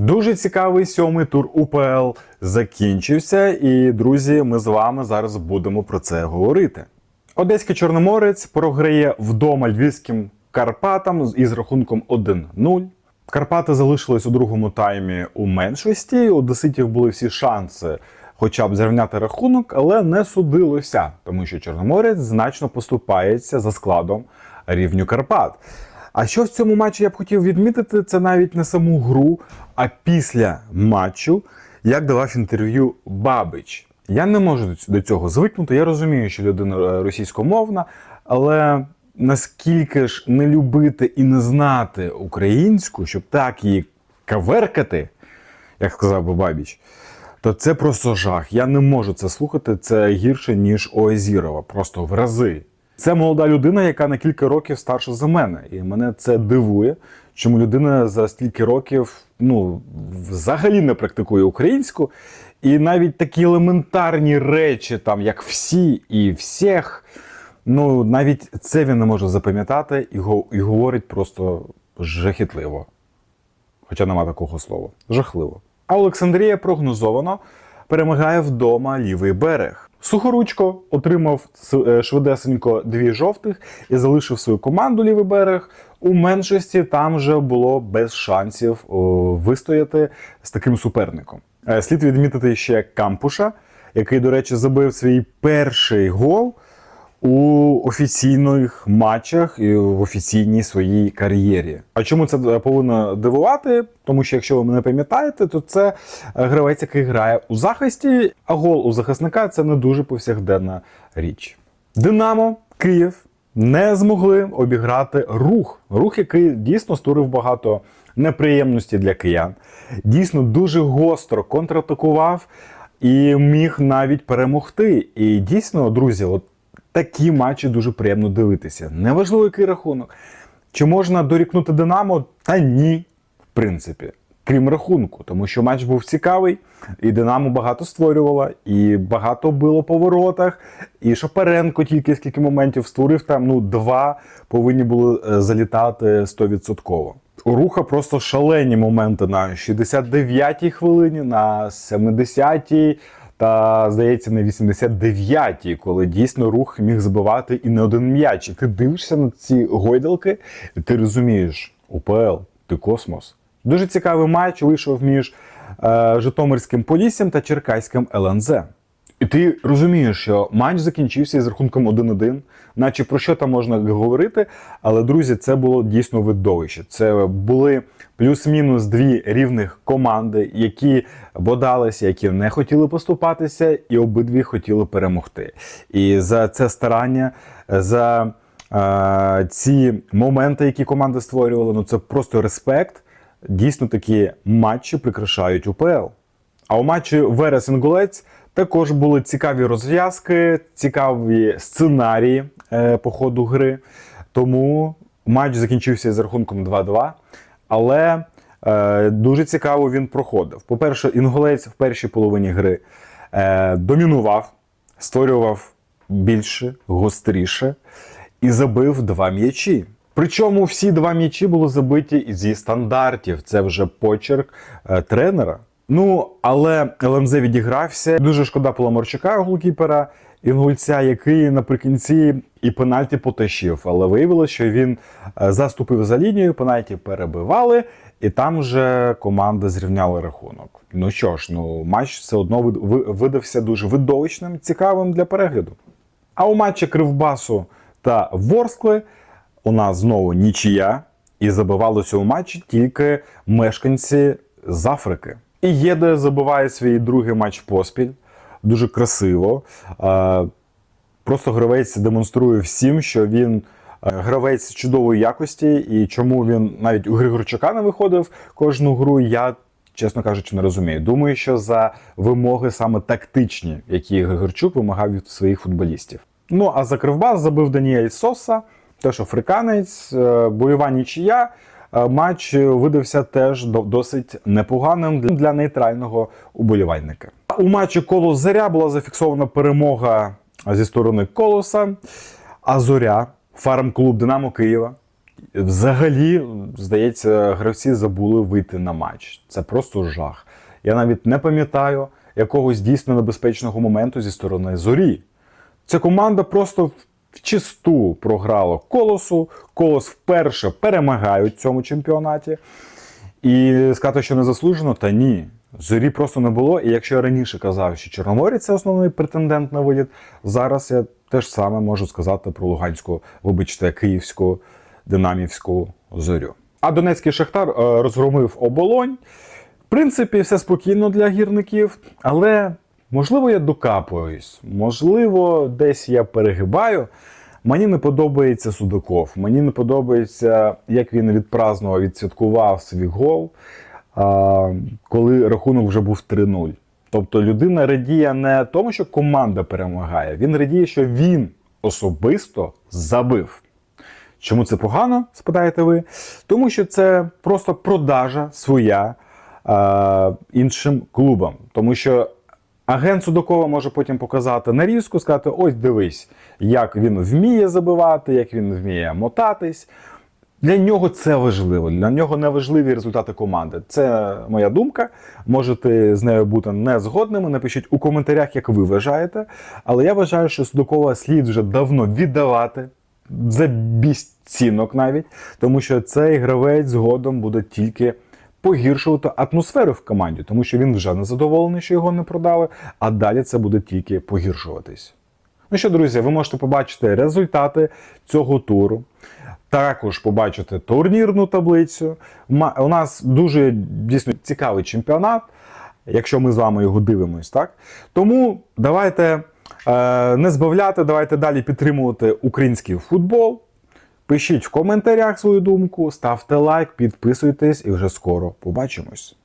Дуже цікавий сьомий тур УПЛ закінчився, і друзі, ми з вами зараз будемо про це говорити. Одеський Чорноморець програє вдома львівським Карпатам із рахунком 1-0. Карпати залишились у другому таймі у меншості. У Одеситів були всі шанси хоча б зрівняти рахунок, але не судилося, тому що Чорноморець значно поступається за складом рівню Карпат. А що в цьому матчі я б хотів відмітити, це навіть не саму гру, а після матчу, як давав інтерв'ю Бабич. Я не можу до цього звикнути. Я розумію, що людина е, російськомовна, але наскільки ж не любити і не знати українську, щоб так її каверкати, як сказав би Бабіч, то це просто жах. Я не можу це слухати. Це гірше, ніж Оазірова, просто в рази. Це молода людина, яка на кілька років старша за мене. І мене це дивує, чому людина за стільки років ну, взагалі не практикує українську. І навіть такі елементарні речі, там як всі і всіх, ну навіть це він не може запам'ятати і, і говорить просто жахітливо. Хоча нема такого слова. Жахливо. А Олександрія прогнозовано перемагає вдома лівий берег. Сухоручко отримав е, швидесенько дві жовтих і залишив свою команду лівий берег. У меншості там вже було без шансів вистояти з таким суперником. Е, Слід відмітити ще Кампуша, який, до речі, забив свій перший гол у офіційних матчах і в офіційній своїй кар'єрі. А чому це е, повинно дивувати? Тому що якщо ви не пам'ятаєте, то це е, гравець, який грає у захисті, а гол у захисника це не дуже повсякденна річ. Динамо, Київ не змогли обіграти рух. Рух, який дійсно створив багато неприємностей для киян. Дійсно дуже гостро контратакував і міг навіть перемогти. І дійсно, друзі, от такі матчі дуже приємно дивитися. Неважливо, який рахунок. Чи можна дорікнути Динамо? Та ні, в принципі. Крім рахунку, тому що матч був цікавий, і Динамо багато створювало, і багато було по воротах. І Шапаренко тільки скільки моментів створив там, ну, два повинні були е, залітати 100%. У руха просто шалені моменти на 69-й хвилині, на 70-й та, здається, на 89-й, коли дійсно рух міг забивати і не один м'яч. І ти дивишся на ці гойдалки, і ти розумієш, УПЛ, ти космос. Дуже цікавий матч вийшов між е, Житомирським Поліссям та Черкаським ЛНЗ. І ти розумієш, що матч закінчився із рахунком 1-1, наче про що там можна говорити. Але, друзі, це було дійсно видовище. Це були плюс-мінус дві рівних команди, які бодалися, які не хотіли поступатися, і обидві хотіли перемогти. І за це старання, за е, ці моменти, які команди створювали, ну це просто респект. Дійсно, такі матчі прикрашають УПЛ. А у матчі Верес Інгулець також були цікаві розв'язки, цікаві сценарії е, по ходу гри. Тому матч закінчився з рахунком 2-2. Але е, дуже цікаво він проходив. По-перше, Інгулець в першій половині гри е, домінував, створював більше, гостріше і забив два м'ячі. Причому всі два м'ячі були забиті зі стандартів. Це вже почерк е, тренера. Ну, але ЛМЗ відігрався. Дуже шкода Поломарчука, голкіпера Інгульця, який наприкінці і пенальті потащив. Але виявилося, що він е, заступив за лінію, пенальті перебивали, і там вже команди зрівняли рахунок. Ну що ж, ну матч все одно видався дуже видовищним, цікавим для перегляду. А у матчі Кривбасу та Ворскли у нас знову нічия, і забивали у матчі тільки мешканці з Африки. І Єде забиває свій другий матч поспіль. Дуже красиво. Просто гравець демонструє всім, що він е, гравець чудової якості, і чому він навіть у Григорчука не виходив кожну гру, я, чесно кажучи, не розумію. Думаю, що за вимоги саме тактичні, які Григорчук вимагав від своїх футболістів. Ну а за Кривбас забив Даніель Соса, теж африканець, е, бойова нічия. Е, Матч видався теж досить непоганим для- нейтрального уболівальника. У матчі коло Заря була зафіксована перемога зі сторони Колоса. А Зоря, фарм-клуб Динамо Києва, Взагалі, здається, гравці забули вийти на матч. Це просто жах. Я навіть не пам'ятаю якогось дійсно небезпечного моменту зі сторони зорі. Ця команда просто вчисту програла колосу. Колос вперше перемагає у цьому чемпіонаті. І сказати, що не заслужено, та ні. Зорі просто не було. І якщо я раніше казав, що Чорноморець це основний претендент на виліт, зараз я теж саме можу сказати про Луганську, вибачте, Київську, Динамівську зорю. А Донецький Шахтар е, розгромив оболонь. В принципі, все спокійно для гірників, але можливо я докапуюсь, можливо, десь я перегибаю. Мені не подобається Судаков. Мені не подобається, як він відпразнував, відсвяткував свій гол, коли рахунок вже був 3-0. Тобто людина радіє не тому, що команда перемагає, він радіє, що він особисто забив. Чому це погано, спитаєте ви? Тому що це просто продажа своя іншим клубам. Тому що агент Судакова може потім показати нарізку, сказати: ось дивись, як він вміє забивати, як він вміє мотатись. Для нього це важливо. Для нього не важливі результати команди. Це моя думка. Можете з нею бути не згодними. Напишіть у коментарях, як ви вважаєте. Але я вважаю, що Судакова слід вже давно віддавати за безцінок навіть, тому що цей гравець згодом буде тільки погіршувати атмосферу в команді, тому що він вже не задоволений, що його не продали, а далі це буде тільки погіршуватись. Ну що, друзі, ви можете побачити результати цього туру. Також побачити турнірну таблицю. У нас дуже дійсно цікавий чемпіонат, якщо ми з вами його дивимось, так? Тому давайте е, не збавляти, давайте далі підтримувати український футбол. Пишіть в коментарях свою думку, ставте лайк, підписуйтесь і вже скоро побачимось.